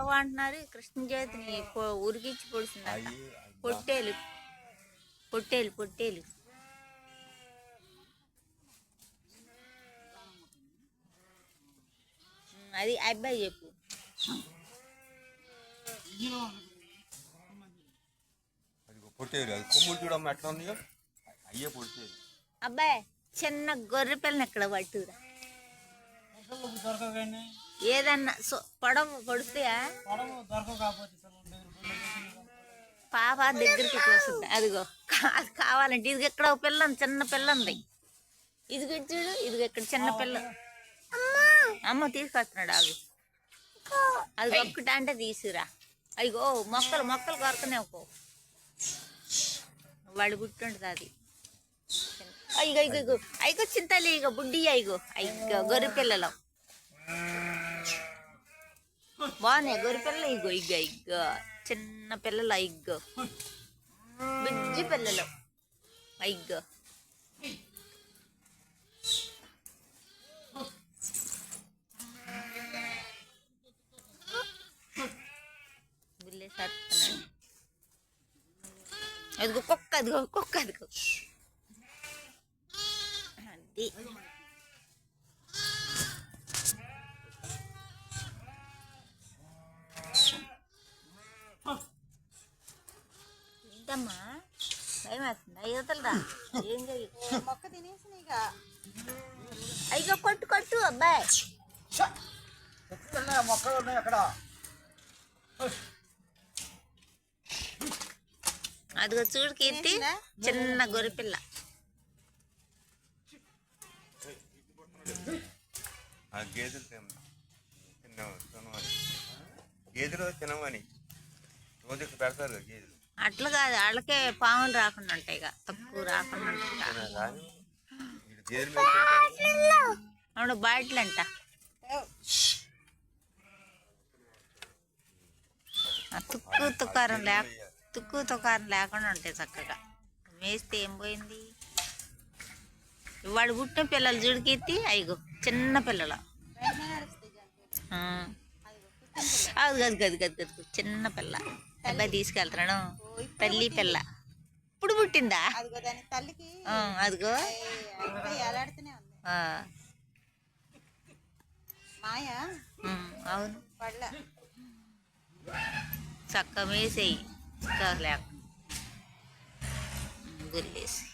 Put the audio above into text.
పొడవు అంటున్నారు. కృష్ణ జ్యోతిని ఉరికిచ్చి పొడిచిందంట పొట్టేలు. పొట్టేలు పొట్టేలు. అది అబ్బాయి చెప్పు. పొట్టేరు అది కొమ్ములు చూడమ్మ ఎట్లా ఉన్నాయో? అయ్యే పొట్టేరు అబ్బాయి చిన్న గొర్రె పిల్లని ఎక్కడ పట్టురా? ఏదన్నా సో పొడవు పొడుస్తాయా పాప దగ్గరికి వస్తుంది అదిగో అది కావాలంటే ఇది ఎక్కడ పిల్ల చిన్న పిల్ల ఉంది. ఇటు చూడు ఇదిగో ఇక్కడ చిన్న పిల్ల. అమ్మ తీసుకొస్తున్నాడు ఆగు. అది ఒక్కటి అంటే తీసుకురా. అయ్యో మొక్కలు మొక్కలు కొరకనే ఒక వాడి గుట్టుంటుంది అది. అయ్యో అయ్యో అయ్యో. చింతలే ఇగో బుడ్డి అయ్యో అయ్యో గొర్రె పిల్లలు. బాగున్నాయి గొర్రె పిల్లలు ఇగో ఇగ్గ ఇగ్గ చిన్న పిల్లలు ఇగ్గో బుజ్జి పిల్లలు. ఇగ్గో గుల్లే సత్తున్నాడు అదిగో కుక్క అదిగో కుక్క అదిగో. అది. ఏంటమ్మా భయం వేస్తుందా. యువతలరా ఏం జరిగింది మొక్క తినేసి ఇక. అయ్యో కొట్టు కొట్టు అబ్బాయి. మొక్కలు ఉన్నాయి అక్కడ? అదిగో చూడు కీర్తి చిన్న గొర్రెపిల్ల. ఆ గేదెలు తిన తిన్న తినమని గేదెలు తినమని రోజుకి పెడతారు గేదెలు. అట్లా కాదు వాళ్ళకే పాములు రాకుండా ఉంటాయి ఇక. తక్కువ రాకుండా ఉంటాయి అవును బాటిల్ అంట తుక్కు తుకారం లేక తుక్కు తుకారం లేకుండా ఉంటాయి చక్కగా. మేస్తే ఏం పోయింది? వాడు పుట్టిన పిల్లలు జుడికెత్తి అయిగో చిన్న పిల్లలు. అది గది గది గది గది చిన్న పిల్ల. అబ్బాయి తీసుకెళ్తున్నాను. తల్లి పిల్ల. ఇప్పుడు పుట్టిందా? అదిగో అవును. పళ్ళ చక్క మేసేయి లేక. గుల్లేసి.